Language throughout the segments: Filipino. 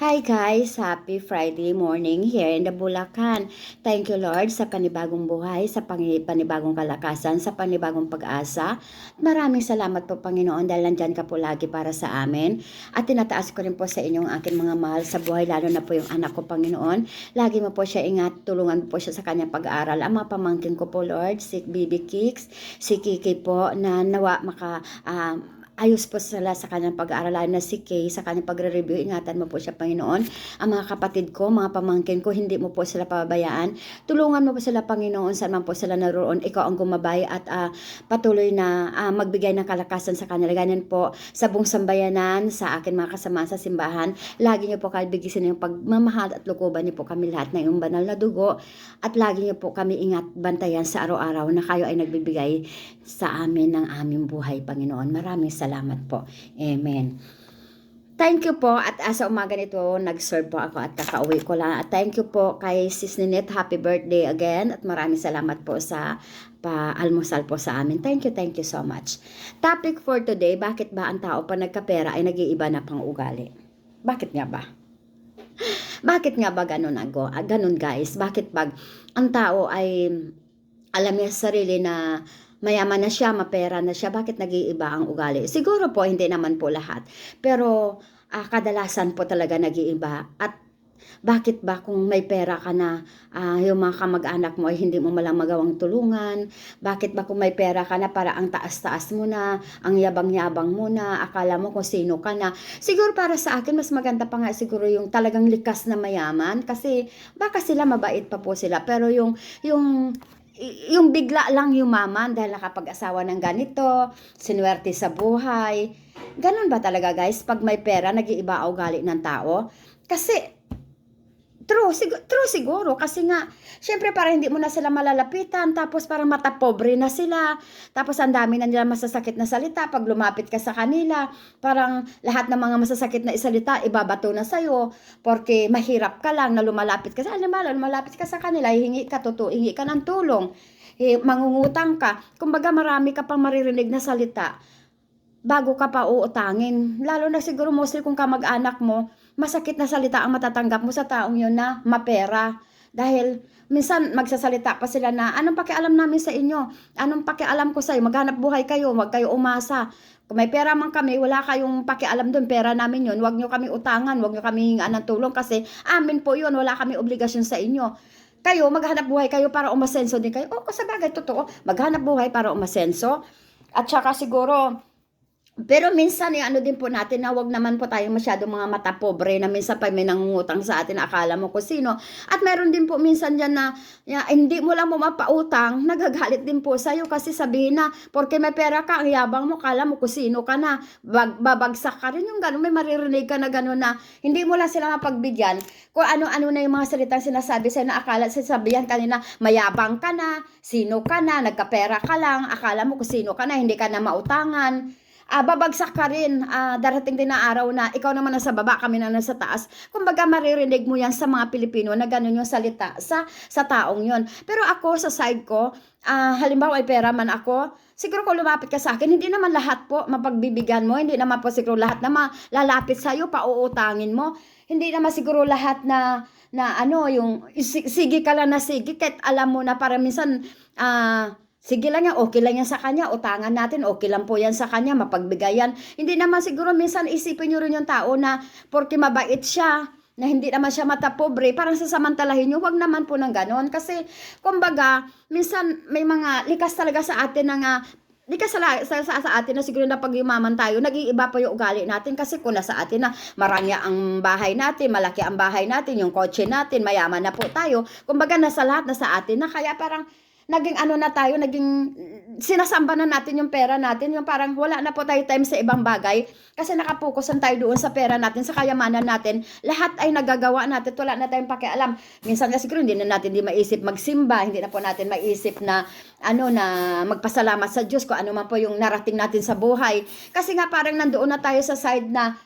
Hi guys! Happy Friday morning here in the Bulacan. Thank you Lord sa panibagong buhay, sa panibagong kalakasan, sa panibagong pag-asa. Maraming salamat po Panginoon dahil nandyan ka po lagi para sa amin. At tinataas ko rin po sa inyong aking mga mahal sa buhay, lalo na po yung anak ko Panginoon. Lagi mo po siya ingat, tulungan po siya sa kanyang pag-aaral. Ang mga pamangkin ko po Lord, si Bibi Kicks, si Kiki po na nawa maka... ah, ayos po sila sa kanyang pag-aaralan na si Kay sa kanyang pagre-review. Ingatan mo po siya, Panginoon. Ang mga kapatid ko, mga pamangkin ko, hindi mo po sila pababayaan. Tulungan mo po sila, Panginoon, saan man po sila naroon. Ikaw ang gumabay at ah, patuloy na ah, magbigay ng kalakasan sa kanila. Ganyan po sa buong sambayanan, sa akin mga kasama sa simbahan. Lagi niyo po kalbigisin yung pagmamahal at lukuban niyo po kami lahat ng iyong banal na dugo. At lagi niyo po kami ingat bantayan sa araw-araw na kayo ay nagbibigay sa amin ng aming buhay, Panginoon. Maraming salamat po. Amen. Thank you po at ah, sa umaga nito nag-serve po ako at kakauwi ko lang. At thank you po kay Sis Ninette. Happy birthday again at maraming salamat po sa pa-almusal po sa amin. Thank you, thank you so much. Topic for today, bakit ba ang tao pa nagkapera ay nag-iiba na pang ugali? Bakit nga ba? Bakit nga ba ganun ako? Ah, ganun guys. Bakit pag ang tao ay alam niya sa sarili na mayaman na siya, mapera na siya, bakit nag-iiba ang ugali? Siguro po, hindi naman po lahat. Pero ah, kadalasan po talaga nag-iiba. At bakit ba kung may pera ka na, ah, yung mga kamag-anak mo ay hindi mo malang magawang tulungan? Bakit ba kung may pera ka na para ang taas-taas mo na, ang yabang-yabang mo na, akala mo kung sino ka na? Siguro para sa akin, mas maganda pa nga siguro yung talagang likas na mayaman kasi baka sila mabait pa po sila. Pero yung, yung yung bigla lang yumaman dahil nakapag-asawa ng ganito, sinuwerte sa buhay. Ganun ba talaga guys? Pag may pera, nag-iiba ugali ng tao? Kasi, true, sig- true siguro. Kasi nga, syempre para hindi mo na sila malalapitan, tapos parang mata pobre na sila, tapos ang dami na nila masasakit na salita, pag lumapit ka sa kanila, parang lahat ng mga masasakit na isalita, ibabato na sa'yo, porque mahirap ka lang na lumalapit ka sa kanila, lumalapit ka sa kanila, hihingi ka, totoo, hingi ka ng tulong, eh, mangungutang ka, kumbaga marami ka pang maririnig na salita, bago ka pa uutangin. Lalo na siguro mostly kung kamag-anak mo, masakit na salita ang matatanggap mo sa taong yun na mapera. Dahil minsan magsasalita pa sila na, anong pakialam namin sa inyo? Anong pakialam ko sa iyo? Maghanap buhay kayo, wag kayo umasa. Kung may pera man kami, wala kayong pakialam doon, pera namin yun. Huwag nyo kami utangan, huwag nyo kami hingaan ng tulong kasi amin po yun, wala kami obligasyon sa inyo. Kayo, maghanap buhay kayo para umasenso din kayo. O, sa bagay, totoo, maghanap buhay para umasenso. At saka siguro, pero minsan, eh, ano din po natin na wag naman po tayo masyadong mga mata pobre na minsan pa may nangungutang sa atin, akala mo kung sino. At meron din po minsan dyan na, ya, hindi mo lang mo mapautang, nagagalit din po sa'yo kasi sabihin na, porque may pera ka, ang yabang mo, kala mo kung sino ka na, bag, babagsak ka rin yung gano'n, may maririnig ka na gano'n na, hindi mo lang sila mapagbigyan, kung ano-ano na yung mga salitang sinasabi sa'yo na akala sasabihan kanina, mayabang ka na, sino ka na, nagkapera ka lang, akala mo kung sino ka na, hindi ka na mautangan, ah, babagsak ka rin. Ah, darating din na araw na ikaw naman nasa baba, kami na nasa taas. Kumbaga maririnig mo yan sa mga Pilipino na ganun yung salita sa, sa taong yon. Pero ako sa side ko, ah, halimbawa ay pera man ako, siguro kung lumapit ka sa akin, hindi naman lahat po mapagbibigyan mo, hindi naman po siguro lahat na malalapit sa'yo, pauutangin mo. Hindi naman siguro lahat na na ano, yung si- sige ka lang na sige, kahit alam mo na para minsan, ah, Sige lang yan, okay lang yan sa kanya, utangan natin, okay lang po yan sa kanya, mapagbigayan. Hindi naman siguro minsan isipin nyo rin yung tao na porque mabait siya, na hindi naman siya mata pobre, parang sasamantalahin nyo, wag naman po ng ganon. Kasi, kumbaga, minsan may mga likas talaga sa atin na nga, likas sa, sa, sa, sa atin na siguro na pag yumaman tayo, nag-iiba pa yung ugali natin kasi kung nasa atin na marami ang bahay natin, malaki ang bahay natin, yung kotse natin, mayaman na po tayo. Kumbaga, nasa lahat na sa atin na kaya parang naging ano na tayo, naging sinasamba na natin yung pera natin, yung parang wala na po tayo time sa ibang bagay kasi nakapokusan tayo doon sa pera natin, sa kayamanan natin, lahat ay nagagawa natin, wala na tayong pakialam. Minsan nga siguro hindi na natin di maisip magsimba, hindi na po natin maisip na ano na magpasalamat sa Diyos kung ano man po yung narating natin sa buhay. Kasi nga parang nandoon na tayo sa side na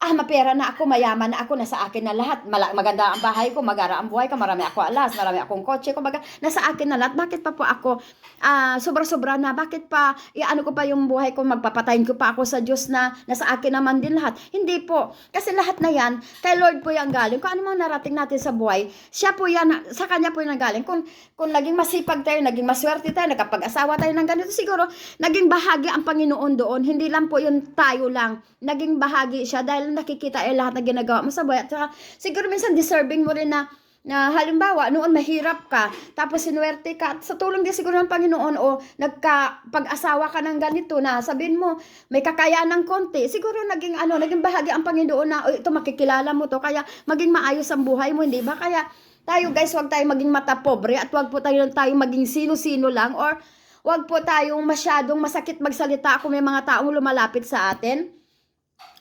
ah, mapera na ako, mayaman na ako, nasa akin na lahat. Mala- maganda ang bahay ko, magara ang buhay ko, marami ako alas, marami akong kotse, kumbaga, nasa akin na lahat. Bakit pa po ako, ah, sobra-sobra na, bakit pa, iano ko pa yung buhay ko, magpapatayin ko pa ako sa Diyos na nasa akin naman din lahat. Hindi po. Kasi lahat na yan, kay Lord po yan galing. Kung ano mang narating natin sa buhay, siya po yan, sa kanya po yan galing. Kung, kung naging masipag tayo, naging maswerte tayo, nagkapag-asawa tayo ng ganito, siguro, naging bahagi ang Panginoon doon. Hindi lang po yung tayo lang. Naging bahagi siya dahil nakikita ay lahat na ginagawa mo sa buhay. At saka, siguro minsan deserving mo rin na na halimbawa, noon mahirap ka, tapos sinuwerte ka, at sa tulong din siguro ng Panginoon, o nagka-pag-asawa ka ng ganito na, sabihin mo, may kakayahan ng konti, siguro naging ano, naging bahagi ang Panginoon na, "Uy, ito makikilala mo to, kaya maging maayos ang buhay mo, hindi ba? Kaya, tayo guys, wag tayo maging mata pobre, at wag po tayo, tayo maging sino-sino lang, or wag po tayong masyadong masakit magsalita kung may mga taong lumalapit sa atin.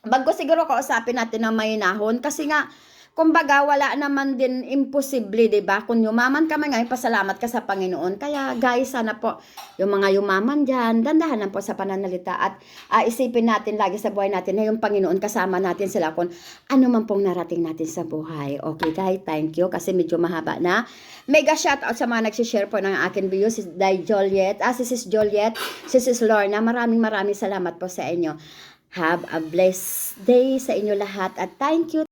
Bago siguro kausapin natin ng mahinahon kasi nga kumbaga wala naman din imposible, 'di ba? Kung yumaman ka man ngayon, pasalamat ka sa Panginoon. Kaya guys, sana po yung mga yumaman diyan, dandahan lang po sa pananalita at ah, isipin natin lagi sa buhay natin na yung Panginoon kasama natin sila kung ano man pong narating natin sa buhay. Okay guys, thank you kasi medyo mahaba na. Mega shout out sa mga nagsi-share po ng akin video, si Day Joliet, ah, si Sis Joliet, si Sis Lorna. Maraming maraming salamat po sa inyo. Have a blessed day sa inyo lahat at thank you